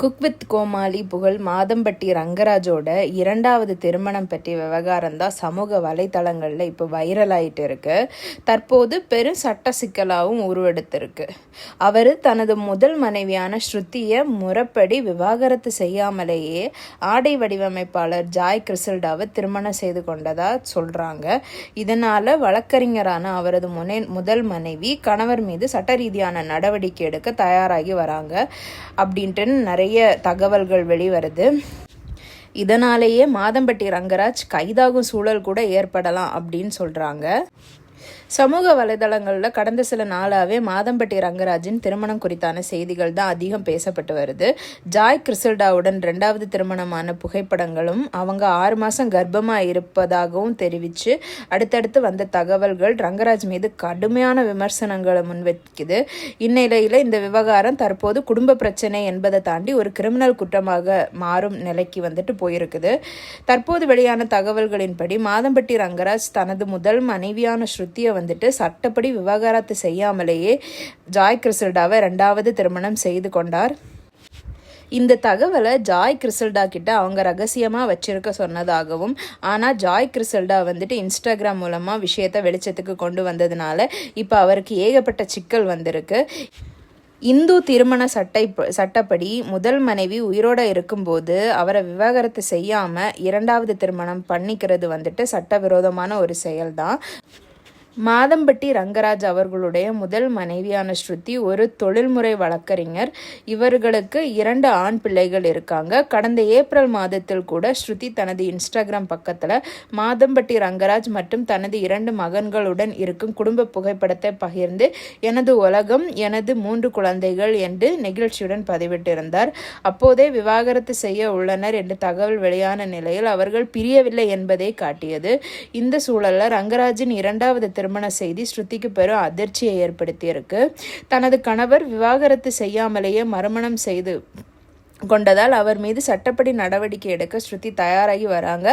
Cook with கோமாளி புகழ் மாதம்பட்டி ரங்கராஜோட இரண்டாவது திருமணம் பற்றிய விவகாரம் தான் சமூக வலைத்தளங்களில் இப்போ வைரல் ஆயிட்டு இருக்கு. தற்போது பெரும் சட்ட சிக்கலாகவும் உருவெடுத்திருக்கு. அவர் தனது முதல் மனைவியான ஸ்ருதியை முறைப்படி விவாகரத்து செய்யாமலேயே ஆடை வடிவமைப்பாளர் ஜாய் கிறிசல்டாவை திருமணம் செய்து கொண்டதா சொல்கிறாங்க இதனால் வழக்கறிஞரான அவரது முனை முதல் மனைவி கணவர் மீது சட்ட ரீதியான நடவடிக்கை எடுக்க தயாராகி வராங்க. அப்படின்ட்டு நிறைய தகவல்கள் வெளிவருது. இதனாலேயே மாதம்பட்டி ரங்கராஜ் கைதாகும் சூழல் கூட ஏற்படலாம் அப்படின்னு சொல்றாங்க. சமூக வலைதளங்களில் கடந்த சில நாளாகவே மாதம்பட்டி ரங்கராஜின் திருமணம் குறித்தான செய்திகள் தான் அதிகம் பேசப்பட்டு வருது. ஜாய் கிறிசல்டாவுடன் ரெண்டாவது திருமணமான புகைப்படங்களும் அவங்க ஆறு மாதம் கர்ப்பமாக இருப்பதாகவும் தெரிவித்து அடுத்தடுத்து வந்த தகவல்கள் ரங்கராஜ் மீது கடுமையான விமர்சனங்களை முன்வைக்குது. இந்நிலையில் இந்த விவகாரம் தற்போது குடும்ப பிரச்சனை என்பதை தாண்டி ஒரு கிரிமினல் குற்றமாக மாறும் நிலைக்கு வந்துட்டு போயிருக்குது. தற்போது வெளியான தகவல்களின்படி மாதம்பட்டி ரங்கராஜ் தனது முதல் மனைவியான ஸ்ருதியை வந்துட்டு சட்டப்படி விவாகரத்து செய்யாமலேயே ஜாய் கிறிசல்டாவை ரெண்டாவது திருமணம் செய்து கொண்டார். இந்த தகவலை ஜாய் கிறிசல்டா கிட்ட அவங்க ரகசியமாக வச்சிருக்க சொன்னதாகவும் ஆனால் ஜாய் கிறிசல்டா வந்துட்டு இன்ஸ்டாகிராம் மூலமாக விஷயத்தை வெளிச்சத்துக்கு கொண்டு வந்ததுனால இப்போ அவருக்கு ஏகப்பட்ட சிக்கல் வந்திருக்கு. இந்து திருமண சட்டை சட்டப்படி முதல் மனைவி உயிரோட இருக்கும்போது அவரை விவாகரத்து செய்யாமல் இரண்டாவது திருமணம் பண்ணிக்கிறது வந்துட்டு சட்டவிரோதமான ஒரு செயல்தான். மாதம்பட்டி ரங்கராஜ் அவர்களுடைய முதல் மனைவியான ஸ்ருதி ஒரு தொழில்முறை வழக்கறிஞர். இவர்களுக்கு இரண்டு ஆண் பிள்ளைகள் இருக்காங்க. கடந்த ஏப்ரல் மாதத்தில் கூட ஸ்ருதி தனது இன்ஸ்டாகிராம் பக்கத்தில் மாதம்பட்டி ரங்கராஜ் மற்றும் தனது இரண்டு மகன்களுடன் இருக்கும் குடும்ப புகைப்படத்தை பகிர்ந்து எனது உலகம் எனது மூன்று குழந்தைகள் என்று நிகழ்ச்சியுடன் பதிவிட்டிருந்தார். அப்போதே விவாகரத்து செய்ய உள்ளனர் என்று தகவல் வெளியான நிலையில் அவர்கள் பிரியவில்லை என்பதை காட்டியது. இந்த சூழலில் ரங்கராஜின் இரண்டாவது திருமண செய்தி ஸ்ருதிக்கு பெரும் அதிர்ச்சியை ஏற்படுத்தியிருக்கு. தனது கணவர் விவாகரத்து செய்யாமலேயே மறுமணம் செய்து கொண்டதால் அவர் மீது சட்டப்படி நடவடிக்கை எடுக்க ஸ்ருதி தயாராகி வராங்க.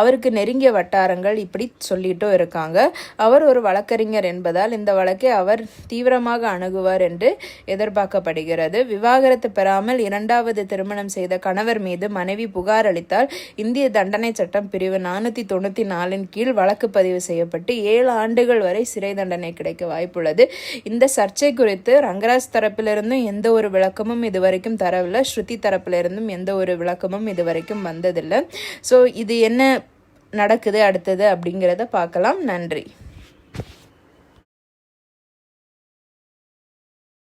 அவருக்கு நெருங்கிய வட்டாரங்கள் இப்படி சொல்லிட்டும் இருக்காங்க. அவர் ஒரு வழக்கறிஞர் என்பதால் இந்த வழக்கை அவர் தீவிரமாக அணுகுவார் என்று எதிர்பார்க்கப்படுகிறது. விவாகரத்து பெறாமல் இரண்டாவது திருமணம் செய்த கணவர் மீது மனைவி புகார் அளித்தால் இந்திய தண்டனை சட்டம் பிரிவு நானூற்றி தொண்ணூற்றி நாலின் கீழ் வழக்கு பதிவு செய்யப்பட்டு ஏழு ஆண்டுகள் வரை சிறை தண்டனை கிடைக்க வாய்ப்புள்ளது. இந்த சர்ச்சை குறித்து ரங்கராஜ் தரப்பிலிருந்தும் எந்த ஒரு விளக்கமும் இதுவரைக்கும் தரவில்லை. ஸ்ருதி தரப்பிலிருந்தும் எந்த ஒரு விளக்கமும் இது வரைக்கும் வந்ததில்லை. ஸோ இது என்ன நடக்குது அடுத்தது அப்படிங்கிறத பார்க்கலாம். நன்றி.